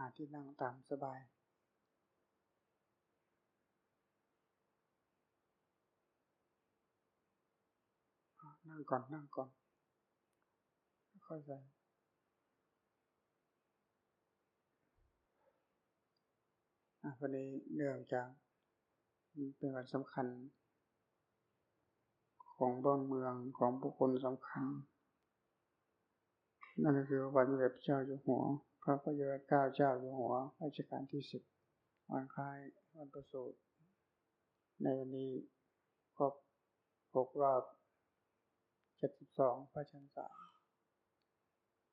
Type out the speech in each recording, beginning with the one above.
หาที่นั่งตามสบาย นั่งก่อนนั่งก่อนค่อยใส่วันนี้เนื่องจากเป็นวันสำคัญ ของบ้านเมืองของบุคคลสำคัญ นั่นก็คือวันเด็จเจ้าอยู่หัว พระพุทธเจ้าเจ้าอยู่หัวรัชกาลที่สิบวันคล้ายวันประสูติในวันนี้ครบครบรอบเจ็ดสิบสองพระชันษา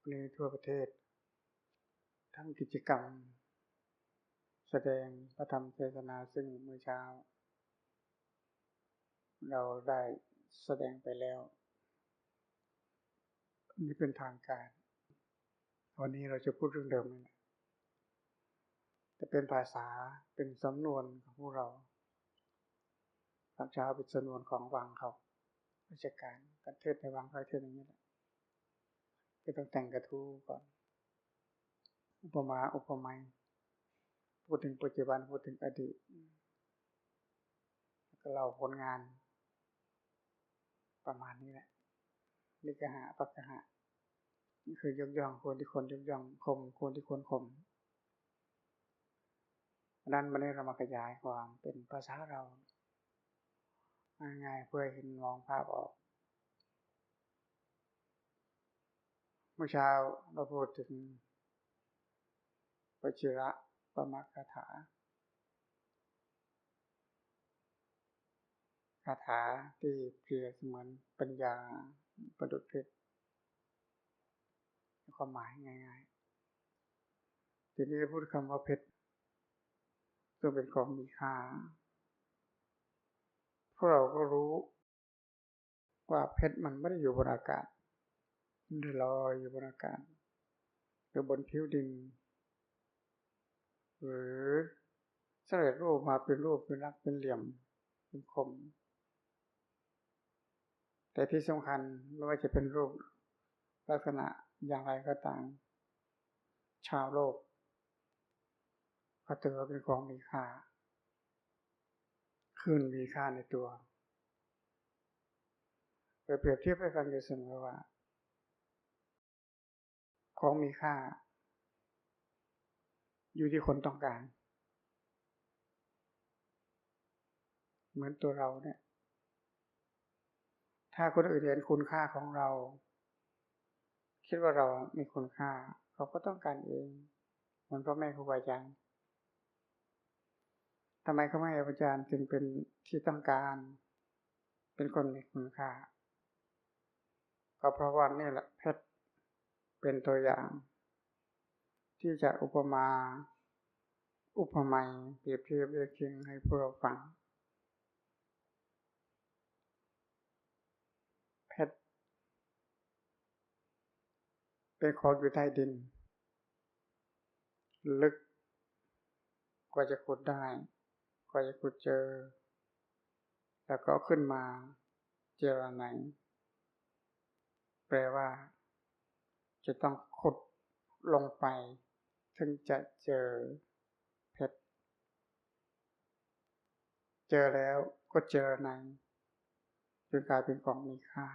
ในทั่วประเทศ ทั้งกิจกรรม แสดงพระธรรมเทศนาซึ่งเมื่อเช้า เราได้แสดงไปแล้ว นี่เป็นทางการ วันนี้เราจะพูดเรื่องเดิมนี่แหละแต่เป็นภาษาเป็นสำนวนของพวกเราตอนเช้าเป็นสำนวนของวังเขาราชการการเทศในวังเขาเทศอย่างนี้แหละก็ต้องแต่งกระทู้ก่อน อุปมาอุปไมยพูดถึงปัจจุบันพูดถึงอดีตแล้วก็เล่าผลงาน ประมาณนี้แหละนิกหะปักหะ นี่คือยกย่องคนที่คนยกย่องคมคนที่คนคมนั้นวันนี้เรามาขยายความเป็นภาษาเราง่ายๆเพื่อเห็นมองภาพออก เมื่อเช้าเราพูดถึงปชิระปมคาถาคาถาที่เปรียบเสมือนปัญญาประดุจเพชร ความหมายง่ายๆ ทีนี้พูดคำว่าเพชรก็เป็นของมีค่าพวกเราก็รู้ว่าเพชรมันไม่ได้อยู่บนอากาศ มันได้ลอยอยู่บนอากาศ หรือบนผิวดิน หรือสำเร็จรูปมาเป็นรูปเป็นรักเป็นเหลี่ยม เป็นคม แต่ที่สำคัญไม่ว่าจะเป็นรูปลักษณะ อย่างไรก็ตาม ชาวโลก ก็ถือว่าเป็นของมีค่า ขึ้นมีค่าในตัวเปรียบเทียบให้กันอยู่เสมอว่า ของมีค่า อยู่ที่คนต้องการ เหมือนตัวเราเนี่ย ถ้าคนอื่นเห็นคุณค่าของเรา คิดว่าเรามีคุณค่า เขาก็ต้องการเองเหมือนพ่อแม่ครูบาอาจารย์ทำไมเขาไม่ให้อาจารย์จึงเป็นที่ต้องการ เป็นคนมีคุณค่า ก็เพราะว่านี่แหละเพชรเป็นตัวอย่าง ที่จะอุปมา อุปไมยเปรียบเทียบเรียกเคียงให้พวกเราฟัง เพชร เป็นของอยู่ใต้ดิน ลึกกว่าจะขุดได้ก็จะขุดเจอ แล้วก็ขึ้นมาเจรไนแปลว่า จะต้องขุดลงไป ถึงจะเจอเพชร เจอแล้วก็เจอในจนกลายเป็นของมีค่า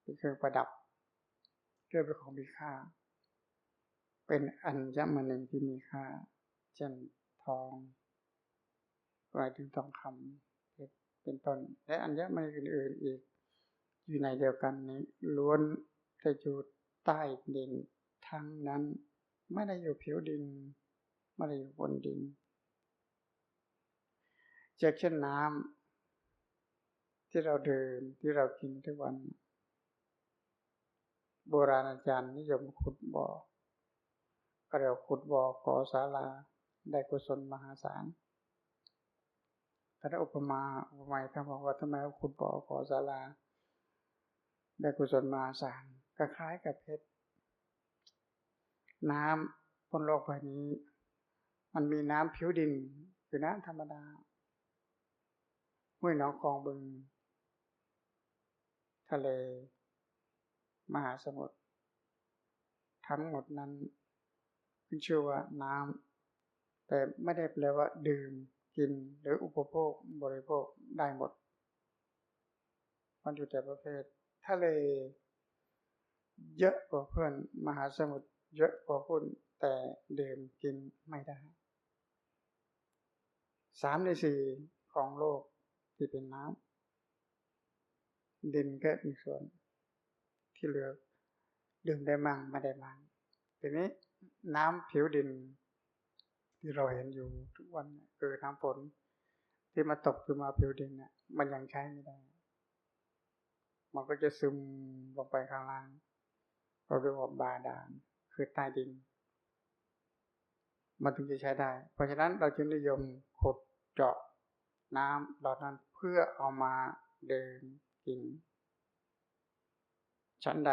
เป็นเครื่องประดับเรื่องเป็นของมีค่า เป็นอัญมณีที่มีค่า เช่นทองหมายถึงทองคำเป็นต้น และอัญมณีอื่นๆอีก อยู่ในเดียวกันนี้ล้วนจะอยู่ใต้ดินทั้งนั้น ไม่ได้อยู่ผิวดิน ไม่ได้อยู่บนดินเช่นเช่นน้ำที่เราดื่มที่เรากินทุกวัน โบราณอาจารย์นิยมขุดบ่อก เรียกขุดบ่อขอศาลา ได้กุศลมหาศาลถ้าอุปมาอุปไมยท่านบอกว่าทำไมเขาขุดบ่อขอศาลา ได้กุศลมหาสารก็คล้ายกับเพชร น้ำบนโลกใบนี้ มันมีน้ำผิวดินคือน้ำธรรมดาห้วยหนองคลองบึง ทะเล มหาสมุทรทั้งหมดนั้น ขึ้นชื่อว่าน้แต่ไม่ได้แปลว่า ดื่ม กินหรืออุปโภคบริโภคได้หมด มันอยู่แต่ประเภททะเลเยอะกว่าเพื่อนมหาสมุทรเยอะกว่าคุณแต่ดื่มกินไม่ได้สามในสี่ของโลกที่เป็นน้ำดินก็มีส่วนที่เหลือดื่มได้มั่งไม่ได้มั่งทีนี้ น้ำผิวดิน ที่เราเห็นอยู่ทุกวันคือน้ำฝนที่มาตกคือมาผิวดินเนี่ยมันยังใช้ไม่ได้ มันก็จะซึมลงไปข้างล่างเราเรียกว่าบาดาลคือใต้ดิน มันถึงจะใช้ได้ เพราะฉะนั้นเราจึงนิยมขุดเจาะน้ำหลอดนั้นเพื่อเอามาเดินกินชั้นใด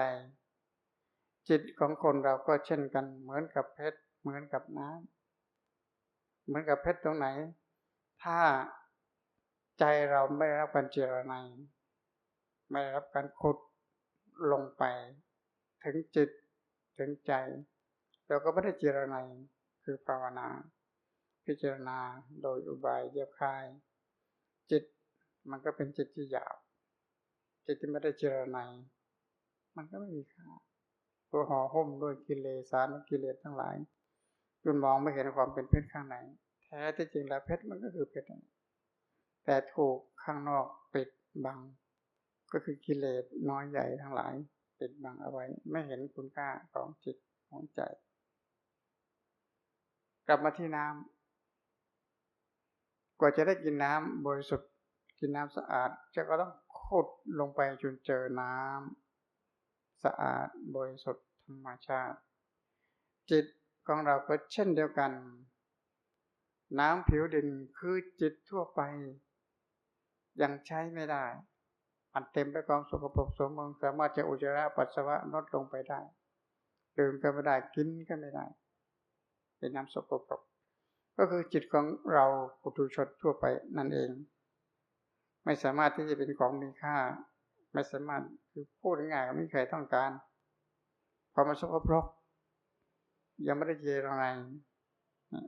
จิตของคนเราก็เช่นกัน เหมือนกับเพชร เหมือนกับน้ำเหมือนกับเพชรตรงไหน ถ้าใจเราไม่ได้รับการเจรนายไม่ได้รับการขุดลงไป ถึงจิตถึงใจ เราก็ไม่ได้เจรนายคือภาวนา พิจารณาโดยอุบายเยียบคาย จิตมันก็เป็นจิตที่หยาบจิตที่ไม่ได้เจรนายมันก็ไม่มีค่า ตัวห่อหุ้มด้วยกิเลสารกิเลสทั้งหลายจนมองไม่เห็นความเป็นเพชรข้างในแท้ที่จริงแล้วเพชรมันก็คือเพชรแต่ถูกข้างนอกปิดบัง ก็คือกิเลสน้อยใหญ่ทั้งหลายปิดบังเอาไว้ ไม่เห็นคุณค่าของจิตของใจ กลับมาที่น้ำกว่าจะได้กินน้ำบริสุทธิ์กินน้ำสะอาดจะก็ต้องขุดลงไปจนเจอน้ำ สะอาดบริสุทธิ์ธรรมชาติ จิตของเราก็เช่นเดียวกัน น้ำผิวดินคือจิตทั่วไป ยังใช้ไม่ได้ อันเต็มไปกองสกปรกสมบูรณ์สามารถจะอุจจาระปัสสาวะลดลงไปได้ดื่มก็ไม่ได้กินก็ไม่ได้ เป็นน้ำสกปรกก็คือจิตของเราปุถุชนทั่วไปนั่นเอง ไม่สามารถที่จะเป็นของมีค่า ไม่สามารถ คือพูดง่ายๆไม่เคยต้องการพอมาสกปรกยังไม่ได้เจรอะไร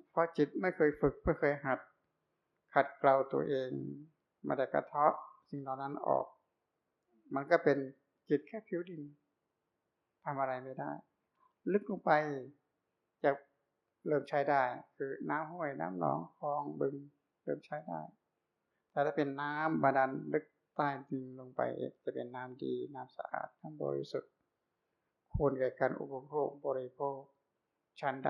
เพราะจิตไม่เคยฝึกไม่เคยหัด ขัดเกลาตัวเองมาได้กระเทาะสิ่งเหล่านั้นออก มันก็เป็นจิตแค่ผิวดินทำอะไรไม่ได้ ลึกลงไปจะเริ่มใช้ได้ คือน้ำห้วยน้ำหนองคลองบึง เริ่มใช้ได้ แต่ถ้าเป็นน้ำบาดาลลึก ใต้ดินลงไปจะเป็นน้ำดีน้ำสะอาดน้ำบริสุทธิ์ควรแก่การอุปโภคบริโภคชั้นใด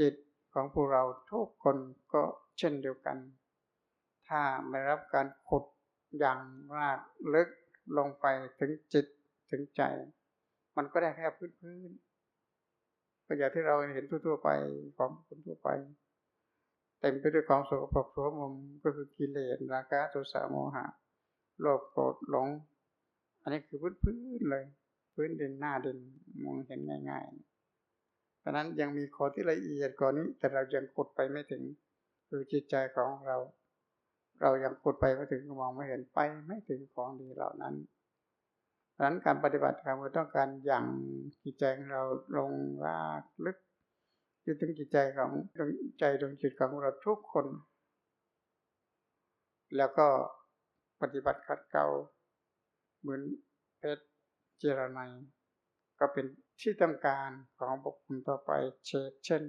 จิตของพวกเราทุกคนก็เช่นเดียวกัน ถ้าไม่รับการขุดอย่างรากลึกลงไปถึงจิตถึงใจ มันก็ได้แค่พื้นพื้นก็อย่างที่เราเห็นทั่วๆไปของคนทั่วไป เต็มไปด้วยของโสโครกโสมมก็คือกิเลสราคะโทสะโมหะ โลภโกรธหลง อันนี้คือพื้นพื้นเลย พื้นดินหน้าดินมองเห็นง่ายๆเพราะนั้นยังมีข้อที่ละเอียดกว่านี้ แต่เรายังกดไปไม่ถึง คือจิตใจของเรา เรายังขุดไปไม่ถึงมองไม่เห็นไปไม่ถึงของดีเหล่านั้นดังนั้นการปฏิบัติธรรมเราต้องการอย่างจิตใจของเราลงรากลึกยึดถึงจิตใจของดวงใจดวงจิตของเราทุกคน แล้วก็ ปฏิบัติขัดเกลาเหมือนเพชรเจรไนก็เป็นที่ต้องการของบุคคลต่อไปเช่นเช่น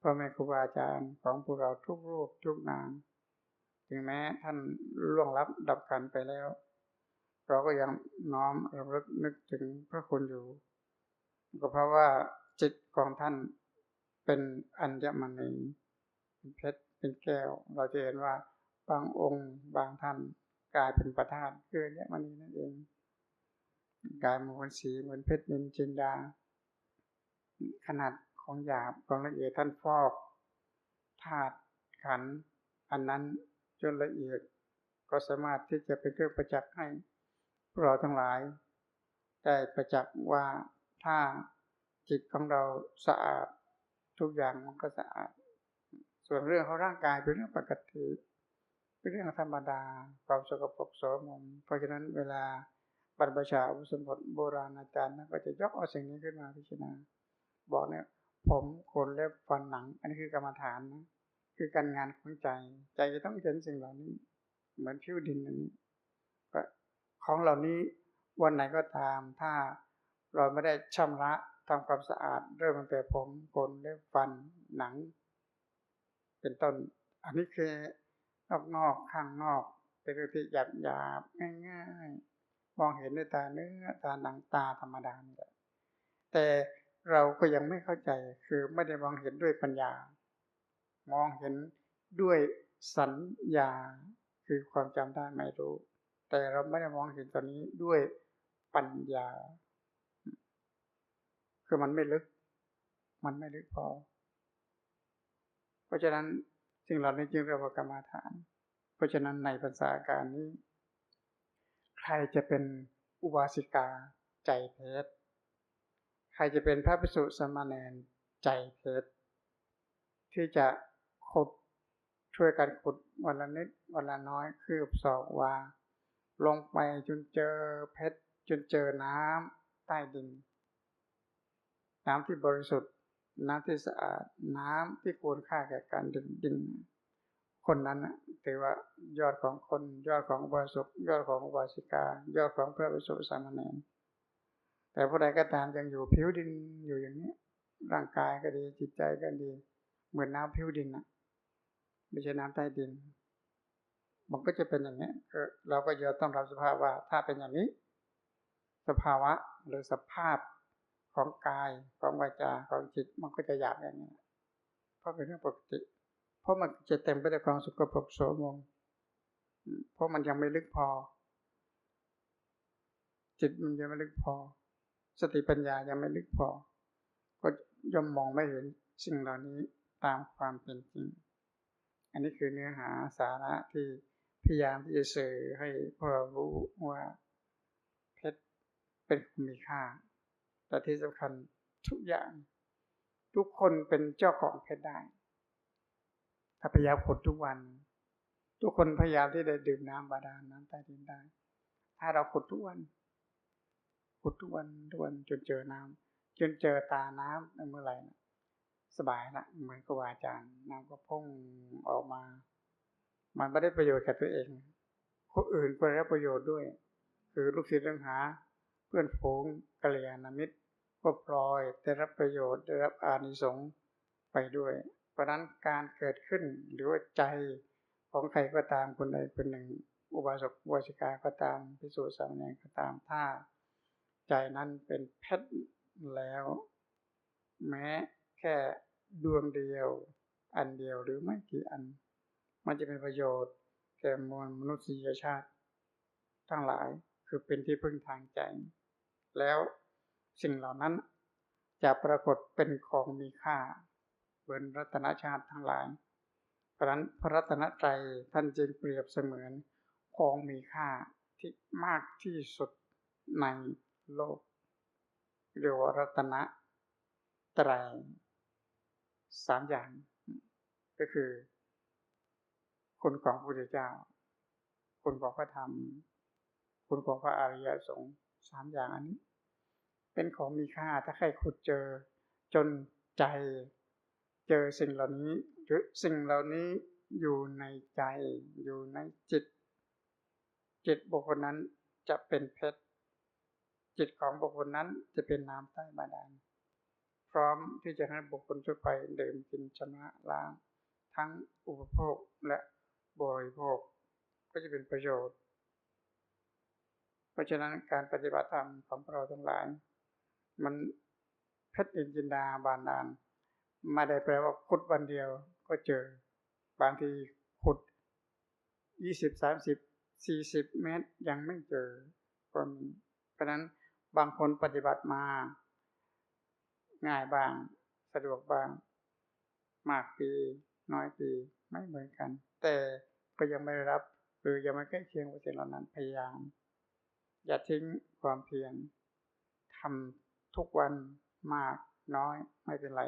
พ่อแม่ครูบาอาจารย์ของพวกเราทุกรูปทุกนามถึงแม้ท่านล่วงลับดับขันไปแล้ว เราก็ยังน้อมระลึกนึกถึงพระคุณอยู่ ก็เพราะว่าจิตของท่านเป็นอัญมณีเป็นเพชรเป็นแก้ว เราจะเห็นว่าบางองค์บางท่าน กลายเป็นประธานคืออัญมณีนั่นเองกายมาเป็นสีเหมือนเพชรนินจินดา ขนาดของหยาบของละเอียดท่านฟอกธาตุขัน อันนั้นจนละเอียดก็สามารถที่จะเป็นเครื่องประจักษ์ให้พวกเราทั้งหลาย ได้ประจักษ์ว่าถ้าจิตของเราสะอาดทุกอย่างมันก็สะอาด ส่วนเรื่องของร่างกายเป็นเรื่องปกติ เป็นเรื่องธรรมดาความสกปรกโสมมเพราะฉะนั้นเวลาบรรพชาอุสมบทโบราณอาจารย์ก็จะยกเอาสิ่งนี้ขึ้นมาพิจารณาบอกเนี่ยผมขนเล็บฟันหนัง อันนี้คือกรรมฐานนะคือการงานของใจ ใจจะต้องเห็นสิ่งเหล่านี้ เหมือนผิวดินอันนี้ก็ของเหล่านี้วันไหนก็ตาม ถ้าเราไม่ได้ชำระทำความสะอาด เริ่มตั้งแต่ผมขนเล็บฟันหนัง เป็นต้น อันนี้คือ อกนอกข้างนอก เป็นเรื่องที่หยาบหยาบง่ายๆ มองเห็นด้วยตาเนื้อตาหนังตาธรรมดาเนี่ยแต่เราก็ยังไม่เข้าใจคือไม่ได้มองเห็นด้วยปัญญา มองเห็นด้วยสัญญาคือความจำได้ไม่รู้ แต่เราไม่ได้มองเห็นตอนนี้ด้วยปัญญา คือมันไม่ลึก มันไม่ลึกพอ เพราะฉะนั้น สิ่งเหล่านี้จึงเรียกว่ากรรมฐาน เพราะฉะนั้นในภาษาการนี้ ใครจะเป็นอุบาสิกาใจเพชรใครจะเป็นพระภิกษุสมณเณรใจเพชรที่จะขุดช่วยกันขุดวันละนิดวันละน้อยคืบสอกว่า ลงไปจนเจอเพชรจนเจอน้ำใต้ดิน น้ำที่บริสุทธิ์ น้ำที่สะอาดน้ำที่ควรค่าแก่การดื่มดิน คนนั้นถือว่ายอดของคน ยอดของบาสุกยอดของวาสิกา ยอดของพระภิกษุสามเณรแต่ผู้ใดก็ตามยังอยู่ผิวดินอยู่อย่างนี้ ร่างกายก็ดีจิตใจก็ดี เหมือนน้ำผิวดินนะไม่ใช่น้ำใต้ดินมันก็จะเป็นอย่างนี้เราก็จะต้องรับสภาพว่า ถ้าเป็นอย่างนี้ สภาวะหรือสภาพ ของกายของวาจาของจิตมันก็จะหยาบอย่างนี้เพราะเป็นเรื่องปกติ เพราะมันจะเต็มไปด้วยความสุขภพโสมงเพราะมันยังไม่ลึกพอ จิตมันยังไม่ลึกพอ สติปัญญายังไม่ลึกพอ ก็ย่อมมองไม่เห็นสิ่งเหล่านี้ตามความเป็นจริง อันนี้คือเนื้อหาสาระที่พยายามที่จะสื่อให้พวกเรารู้ว่าเพชรเป็นมีค่า แต่ที่สำคัญทุกอย่าง ทุกคนเป็นเจ้าของเพชรได้ ถ้าพยายามขุดทุกวัน ทุกคนพยายามที่จะดื่มน้ำบาดาลน้ำใต้ดินได้ ถ้าเราขุดทุกวันขุดทุกวันทุกวันจนเจอน้ำจนเจอตาน้ำในเมื่อไหร่นะสบายละเหมือนกับอาจารย์น้ำก็พุ่งออกมา มันไม่ได้ประโยชน์กับตัวเองคนอื่นก็ได้ประโยชน์ด้วย คือลูกศิษย์เรื่องหา พื่อนฝูงกัลยาณมิตรก็ปลอยได้รับประโยชน์ได้รับอานิสงส์ไปด้วย เพราะนั้นการเกิดขึ้นหรือว่าใจของใครก็ตามคนใดคนหนึ่ง อุบาสกอุบาสิกาก็ตามพิสูจน์สามเณรก็ตามถ้า ใจนั้นเป็นเพชรแล้ว แม้แค่ดวงเดียว อันเดียวหรือไม่กี่อัน มันจะเป็นประโยชน์แก่มวลมนุษยชาติ ทั้งหลายคือเป็นที่พึ่งทางใจ แล้วสิ่งเหล่านั้นจะปรากฏเป็นของมีค่าเหมือนรัตนชาติทั้งหลาย เพราะนั้นพระรัตนตรัยท่านจึงเปรียบเสมือนของมีค่าที่มากที่สุดในโลกเรียกว่ารัตนะตรายสามอย่าง ก็คือ คุณของพระพุทธเจ้า คุณของพระธรรม คุณของพระอริยสงฆ์ สามอย่างอันนี้ เป็นของมีค่าถ้าใครขุดเจอจนใจเจอสิ่งเหล่านี้หรือสิ่งเหล่านี้อยู่ในใจอยู่ในจิต จิตบุคคลนั้นจะเป็นเพชรจิตของบุคคลนั้นจะเป็นน้ำใต้บาดาลพร้อมที่จะให้บุคคลทั่วไปดื่มกินชนะล้าง ทั้งอุปโภคและบริโภค ก็จะเป็นประโยชน์ เพราะฉะนั้นการปฏิบัติธรรมของเราทั้งหลาย มันเพชรอินจินดาบานานไม่ได้แปลว่าขุดวันเดียวก็เจอ บางทีขุดยี่สิบสามสิบสี่สิบเมตรยังไม่เจอก็มีเพราะนั้นบางคนปฏิบัติมา ง่ายบ้าง สะดวกบ้าง มากปี น้อยปีไม่เหมือนกัน แต่ก็ยังไม่รับ หรือยังไม่ใกล้เคียงกับสิ่งเหล่านั้นพยายาม อย่าทิ้งความเพียรทำทุกวันมากน้อยไม่เป็นไร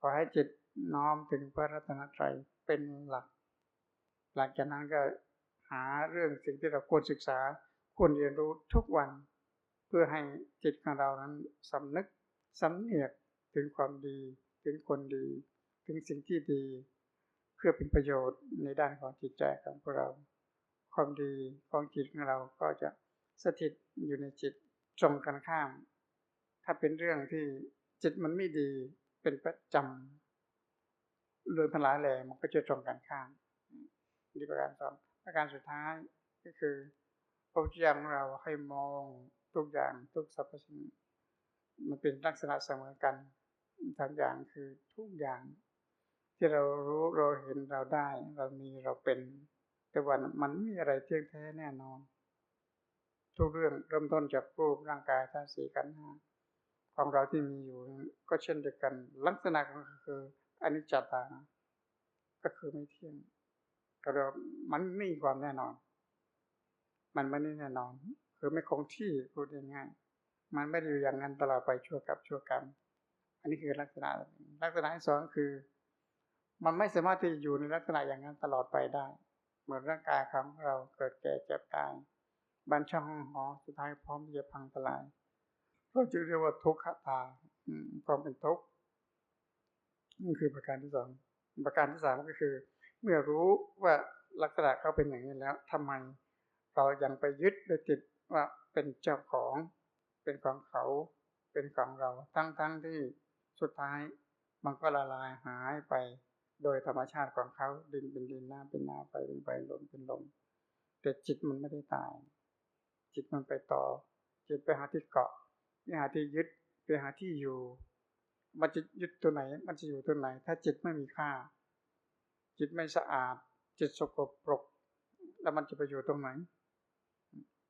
ขอให้จิตน้อมถึงพระรัตนตรัยเป็นหลัก หลังจากนั้นก็หาเรื่องสิ่งที่เราควรศึกษาควรเรียนรู้ทุกวัน เพื่อให้จิตของเรานั้นสำนึกสำเนียกถึงความดี ถึงคนดี ถึงสิ่งที่ดี เพื่อเป็นประโยชน์ในด้านของจิตใจของพวกเรา ความดีของจิตของเราก็จะ สถิตอยู่ในจิตตรงกันข้าม ถ้าเป็นเรื่องที่จิตมันไม่ดีเป็นประจำเรื่องทลายแหล่มันก็จะตรงกันข้ามนี่ประการสองประการสุดท้ายก็คือพระพุทธเจ้าของเราให้มองทุกอย่างทุกสรรพสิ่งมันเป็นลักษณะเสมอกันทางอย่างคือทุกอย่าง ที่เรารู้เราเห็นเราได้ เรามีเราเป็น แต่ว่ามันไม่มีอะไรเที่ยงแท้แน่นอน ทุกเรื่องเริ่มต้นจากรูปร่างกายท่าสีกันห้าของเราที่มีอยู่ก็เช่นเดียวกัน ลักษณะของคืออนิจจตา ก็คือไม่เที่ยงก็เรามันไม่มีความแน่นอน มันไม่แน่นอน คือไม่คงที่พูดง่ายๆมันไม่ได้อยู่อย่างนั้นตลอดไปชั่วกับชั่วกรรม อันนี้คือลักษณะลักษณะที่สองคือ มันไม่สามารถที่จะอยู่ในลักษณะอย่างนั้นตลอดไปได้ เหมือนร่างกายของเราเกิดแก่เจ็บตาย บันช่องหอสุดท้ายพร้อมที่จะพังทลายก็จึงเรียกว่าทุกขตาความเป็นทุกข์นี่คือประการที่สองประการที่สามก็คือ เมื่อรู้ว่าลักษณะเขาเป็นอย่างนี้แล้วทำไมเรายังไปยึดไปติดว่าเป็นเจ้าของ เป็นของเขา เป็นของเรา ทั้งๆทที่สุดท้ายมันก็ละลายหายไป โดยธรรมชาติของเขาดินเป็นดินน้ำเป็นน้ำไปเป็นไปลมเป็นลมแต่จิตมันไม่ได้ตาย จิตมันไปต่อ จิตไปหาที่เกาะไปหาที่ยึดไปหาที่อยู่ มันจะยึดตัวไหน มันจะอยู่ตัวไหน ถ้าจิตไม่มีค่า จิตไม่สะอาด จิตสกปรก แล้วมันจะไปอยู่ตรงไหน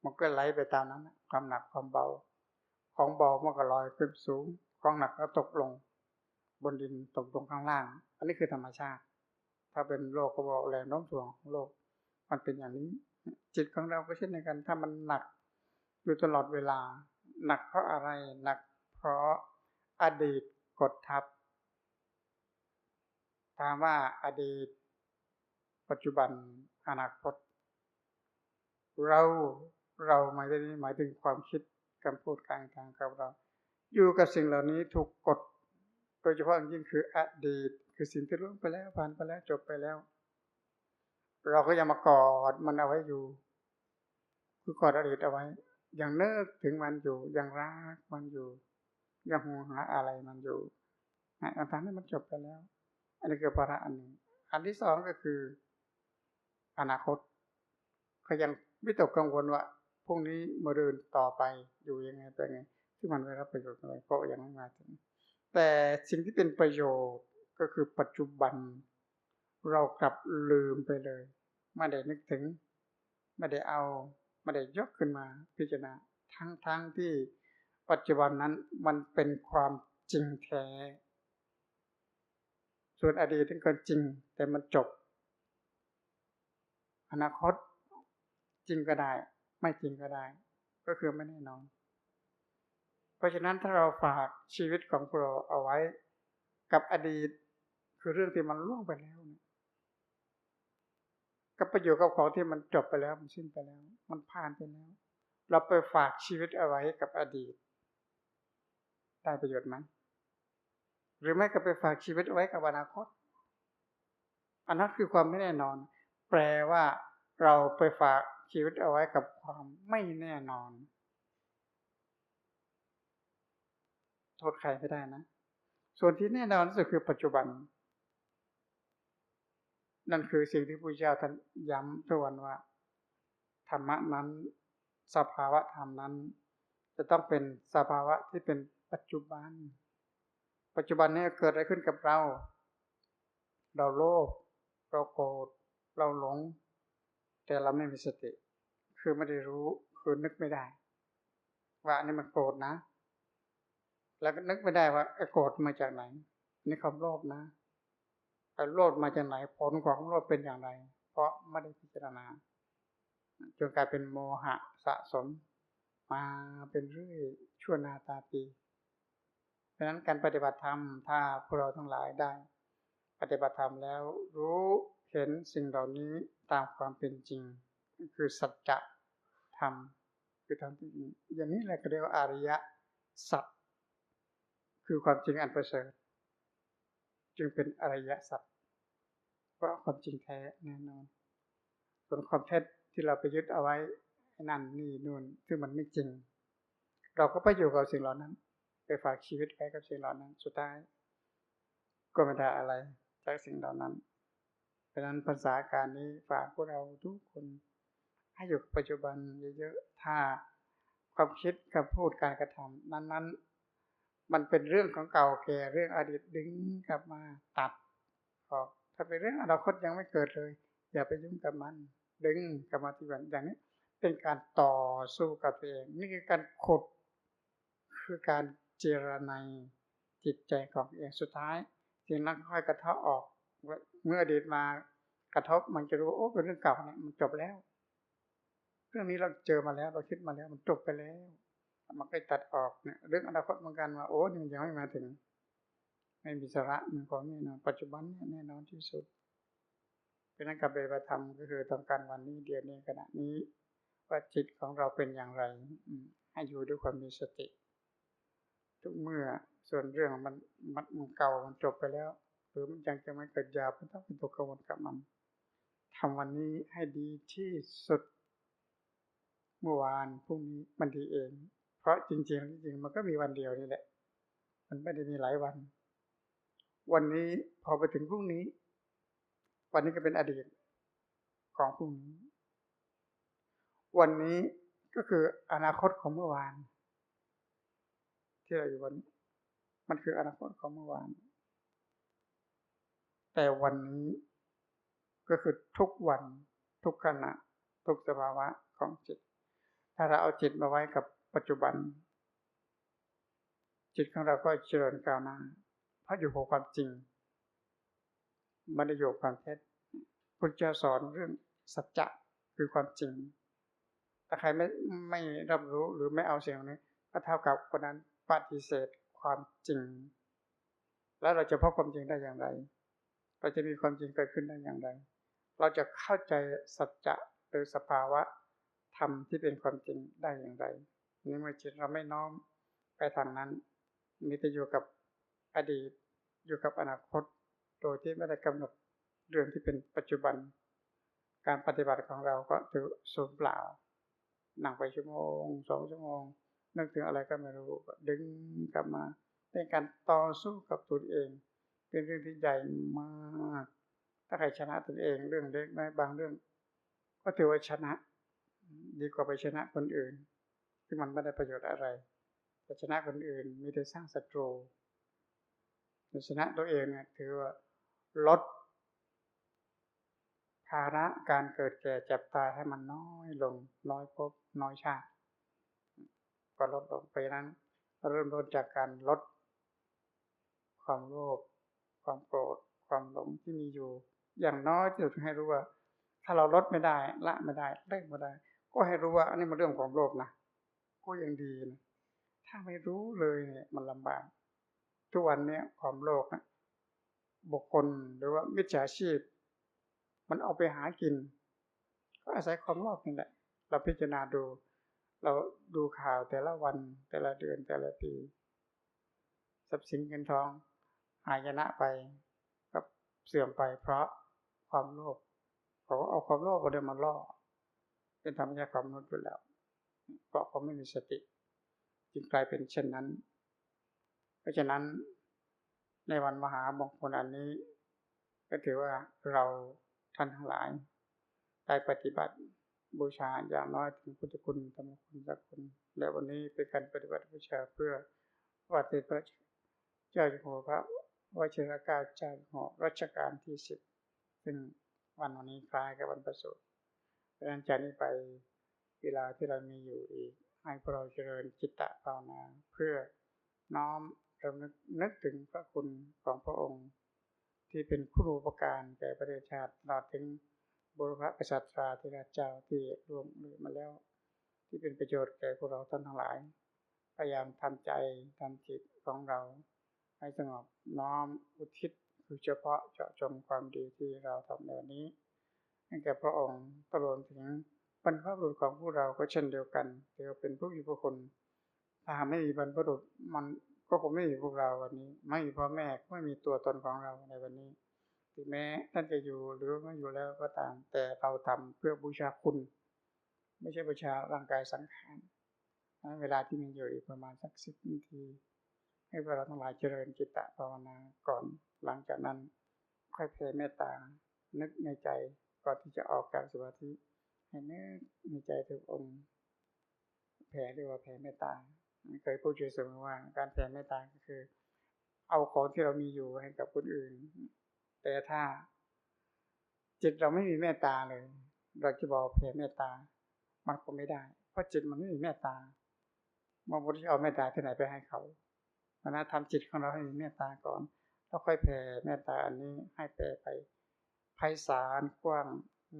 มันก็ไหลไปตามนั้นความหนักความเบา ของเบามันก็ลอยขึ้นสูง ของหนักก็ตกลง บนดินตกลงข้างล่าง อันนี้คือธรรมชาติ ถ้าเป็นโลกก็บอกแรงโน้มถ่วงของโลก มันเป็นอย่างนี้จิตของเราก็เช่นเดียวกัน ถ้ามันหนักอยู่ตลอดเวลา หนักเพราะอะไร หนักเพราะอดีตกดทับถามว่าอดีต ปัจจุบันอนาคต เราเราหมายถึงหมายถึงความคิดคำพูดการทางกับเรา อยู่กับสิ่งเหล่านี้ถูกกด โดยเฉพาะยิ่งคืออดีต คือสิ่งที่ล่วงไปแล้วผ่านไปแล้วจบไปแล้ว เราก็ยังมากอดมันเอาไว้อยู่ คือกอดอดีตเอาไว้ ยังเลิกถึงมันอยู่ ยังรักมันอยู่ ยังห่วงหาอะไรมันอยู่นะทั้งนี้มันจบไปแล้ว อันนี้คือภาระอันหนึ่งอันที่สองก็คือ อนาคตเขายังวิตกกังวลว่าพรุ่งนี้มาเดินต่อไปอยู่ยังไงแต่ไงที่มันไม่รับประโยชน์อะไรก็ยังไม่มาถึงแต่สิ่งที่เป็นประโยชน์ก็คือปัจจุบัน เรากลับลืมไปเลย ไม่ได้นึกถึง ไม่ได้เอา ไม่ได้ยกขึ้นมาพิจารณา ทั้งทั้งที่ปัจจุบันนั้นมันเป็นความจริงแท้ ส่วนอดีตเป็นคนจริง แต่มันจบ อนาคตจริงก็ได้ ไม่จริงก็ได้ ก็คือไม่แน่นอน เพราะฉะนั้นถ้าเราฝากชีวิตของเราเอาไว้กับอดีต คือเรื่องที่มันล่วงไปแล้วเนี่ย กับประโยชน์กับของที่มันจบไปแล้ว มันสิ้นไปแล้ว มันผ่านไปแล้ว เราไปฝากชีวิตเอาไว้กับอดีต ได้ประโยชน์ไหมหรือไม่ก็ไปฝากชีวิตเอาไว้กับอนาคตอันนั้นคือความไม่แน่นอน แปลว่าเราไปฝากชีวิตเอาไว้กับความไม่แน่นอน โทษใครไม่ได้นะ ส่วนที่แน่นอนที่สุดคือปัจจุบัน นั่นคือสิ่งที่พระเจ้าท่านย้ำทุกวันว่า ธรรมะนั้น สภาวะธรรมนั้น จะต้องเป็นสภาวะที่เป็นปัจจุบัน ปัจจุบันนี้เกิดอะไรขึ้นกับเรา เราโลภเราโกรธเราหลง แต่เราไม่มีสติ คือไม่ได้รู้คือนึกไม่ได้ ว่าอันนี้มันโกรธนะ แล้วก็นึกไม่ได้ว่าไอ้โกรธมาจากไหนนี่ความโลภนะ โลดมาจากไหนผลของโลดเป็นอย่างไร เพราะไม่ได้พิจารณาจนกลายเป็นโมหะสะสม มาเป็นเรื่อยชั่วนาตาปีเพราะนั้นการปฏิบัติธรรมถ้าพวกเราทั้งหลายได้ ปฏิบัติธรรมแล้วรู้เห็นสิ่งเหล่านี้ตามความเป็นจริง คือสัจธรรมคือธรรมที่อย่างนี้แหละก็เรียกว่าอริยสัจคือความจริงอันประเสริฐ จึงเป็นอริยสัจเพราะความจริงแท้แน่นอน ส่วนความเท็จที่เราไปยึดเอาไว้นั่นนี่นู่นซึ่งมันไม่จริง เราก็ไปอยู่กับสิ่งเหล่านั้น ไปฝากชีวิตไว้กับสิ่งเหล่านั้น สุดท้าย ก็ไม่ได้อะไรจากสิ่งเหล่านั้นเพราะนั้นภาษาการนี้ฝากพวกเราทุกคนให้อยู่ปัจจุบันเยอะๆถ้าความคิดกับพูดการกระทำนั้นๆ มันเป็นเรื่องของเก่าแก่เรื่องอดีตดึงกลับมาตัดออกถ้าเป็นเรื่องอนาคตยังไม่เกิดเลย อย่าไปยุ่งกับมัน ดึงกลับมาที่วันอย่างนี้ เป็นการต่อสู้กับตัวเองนี่คือการขุด คือการเจรไนจิตใจของเองสุดท้ายสิ่งนั้นค่อยกระเทาะออก เมื่ออดีตมากระทบมันจะรู้โอ้เป็นเรื่องเก่าเนี่ยมันจบแล้ว เรื่องนี้เราเจอมาแล้ว เราคิดมาแล้ว มันจบไปแล้ว มันก็ตัดออกเนี่ยเรื่องอนาคตเหมือนกันว่าโอ้นี่มันยังไม่มาถึง ไม่มีสาระมันก็แน่นอนปัจจุบันเนี่ยแน่นอนที่สุด เป็นนักการปฏิบัติธรรมก็คือต้องการวันนี้เดือนนี้ขณะนี้ ว่าจิตของเราเป็นอย่างไรให้อยู่ด้วยความมีสติ ทุกเมื่อส่วนเรื่องมันมันเก่ามันจบไปแล้ว หรือมันยังจะไม่เกิดยาวมันต้องเป็นตัวกังวลกับมันทำวันนี้ให้ดีที่สุด เมื่อวานพรุ่งนี้มันดีเอง เพราะจริงๆจริงมันก็มีวันเดียวนี่แหละ มันไม่ได้มีหลายวัน วันนี้พอไปถึงพรุ่งนี้ วันนี้ก็เป็นอดีตของพรุ่งนี้ วันนี้ก็คืออนาคตของเมื่อวาน ที่เราอยู่วันนี้มันคืออนาคตของเมื่อวาน แต่วันนี้ก็คือทุกวันทุกขณะ ทุกสภาวะของจิต ถ้าเราเอาจิตมาไว้กับ ปัจจุบัน จิตของเราก็เจริญก้าวหน้าเพราะอยู่กับความจริงไม่ได้อยู่ความเท็จพุทธเจ้าสอนเรื่องสัจจะคือความจริงถ้าใครไม่ไม่รับรู้หรือไม่เอาเสียงนี้ก็เท่ากับคนนั้นปฏิเสธความจริง แล้วเราจะพบความจริงได้อย่างไร เราจะมีความจริงเกิดขึ้นได้อย่างไร เราจะเข้าใจสัจจะหรือสภาวะธรรมที่เป็นความจริงได้อย่างไร นี่เมื่อจิตเราไม่น้อมไปทางนั้น มีแต่อยู่กับอดีต อยู่กับอนาคต โดยที่ไม่ได้กำหนดเรื่องที่เป็นปัจจุบัน การปฏิบัติของเราก็ถือสูญเปล่านั่งไปชั่วโมงสองชั่วโมง นึกถึงอะไรก็ไม่รู้ดึงกลับมาเป็นการต่อสู้กับตัวเอง เป็นเรื่องที่ใหญ่มาก ถ้าใครชนะตัวเองเรื่องเล็กน้อยบางเรื่อง ก็ถือว่าชนะ ดีกว่าไปชนะคนอื่น ที่มันไม่ได้ประโยชน์อะไรแต่ชนะคนอื่นมีแต่สร้างศัตรูแต่ชนะตัวเองเนี่ยถือว่าลดภาระการเกิดแก่เจ็บตายให้มันน้อยลงน้อยพบน้อยชาติก็ลดลงไปนั้น เริ่มต้นจากการลด ความโลภความโกรธความหลงที่มีอยู่ อย่างน้อยจะให้รู้ว่า ถ้าเราลดไม่ได้ละไม่ได้เลิกไม่ได้ ก็ให้รู้ว่าอันนี้มันเรื่องของโลภนะ ก็ยังดีนะถ้าไม่รู้เลยเนี่ยมันลำบาก ทุกวันเนี้ยความโลภนะบุคคลหรือว่ามิจฉาชีพ มันเอาไปหากิน ก็อาศัยความโลภนี่แหละ เราพิจารณาดู เราดูข่าวแต่ละวันแต่ละเดือนแต่ละปีทรัพย์สินเงินทองหายนะไปก็เสื่อมไปเพราะความโลภเขาเอาความโลภมาเดินมาล่อเป็นธรรมชาติของมนุษย์อยู่แล้ว เพราะเขาไม่มีสติ จึงกลายเป็นเช่นนั้น เพราะฉะนั้นในวันมหามงคลอันนี้ ก็ถือว่าเราท่านทั้งหลายได้ปฏิบัติบูชาอย่างน้อยถึงพุทธคุณธรรมคุณสักคุณ และวันนี้เป็นการปฏิบัติบูชาเพื่อวัดติพระเจ้าอยู่หัวพระวชิรกาเจ้าหัวรัชกาลที่สิบซึ่งวันวันนี้คล้ายกับวันประสูติดังนั้นจากนี้ไป เวลาที่เรามีอยู่อีก ให้พวกเราเจริญจิตตภาวนาเพื่อน้อมเรานึกนึกถึงพระคุณของพระองค์ ที่เป็นผู้รูประการแก่ประเทศชาติตลอดถึงบุรพกษัตริย์ที่ราชเจ้าที่รวมมือมาแล้ว ที่เป็นประโยชน์แก่พวกเราท่านทั้งหลาย พยายามทำใจทำจิตของเรา ให้สงบน้อมอุทิศคือเฉพาะเจาะจงความดีที่เราทำในวันนี้ให้แก่พระองค์ตลอดถึง รรพบุรุษของพวกเราก็เช่นเดียวกันเดียวเป็นผู้มีพระคุณถ้าไม่มีบรรพบุรุษมันก็คงไม่มีพวกเราวันนี้ ไม่มีพ่อแม่ไม่มีตัวตนของเราในวันนี้ถึงแม้ท่านจะอยู่หรือไม่อยู่แล้วก็ตาม แต่เราทำเพื่อบูชาคุณ ไม่ใช่บูชาร่างกายสังขารเวลาที่มีอยู่อีกประมาณสักสิบนาที ให้พวกเราทั้งหลายเจริญจิตตภาวนาก่อนหลังจากนั้น ค่อยแผ่เมตตานึกในใจก่อนที่จะออกจากสมาธิ ให้นึกในใจทุกองค์ แผ่เรียกว่าแผ่เมตตาเคยพูดเสมอว่า การแผ่เมตตาก็คือ เอาของที่เรามีอยู่ให้กับคนอื่น แต่ถ้า จิตเราไม่มีเมตตาเลย เราจะบอกแผ่เมตตา มันก็ไม่ได้ เพราะจิตมันไม่มีเมตตามองพุทธเจ้าเมตตาที่ไหนไปให้เขาเพราะนั้นทำจิตของเราให้มีเมตตาก่อนแล้วค่อยแผ่เมตตาอันนี้ให้แผ่ไปไพศาลกว้าง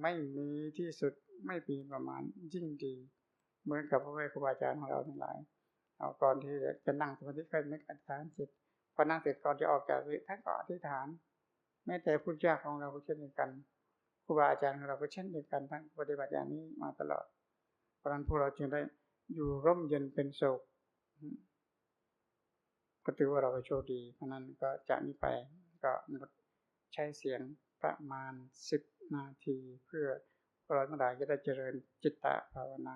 ไม่มีที่สุด ไม่มีประมาณยิ่งดี เหมือนกับพระครูบาอาจารย์ของเราทั้งหลายเอาก่อนที่จะนั่งสมาธิก็นึกอธิษฐานจิตพอนั่งเสร็จก่อนจะออกจากท่านก็อธิษฐาน แม้แต่พุทธเจ้าของเราก็เช่นเดียวกันครูบาอาจารย์ของเราก็เช่นเดียวกันทั้งปฏิบัติอย่างนี้มาตลอดเพราะนั้นพวกเราจึงได้อยู่ร่มเย็นเป็นสุขก็ถือว่าเราโชคดีเพราะนั้นก็จะมีไปก็ใช้เสียงประมาณสิบนาทีเพื่อ เราทั้งหลายจะได้เจริญจิตตภาวนา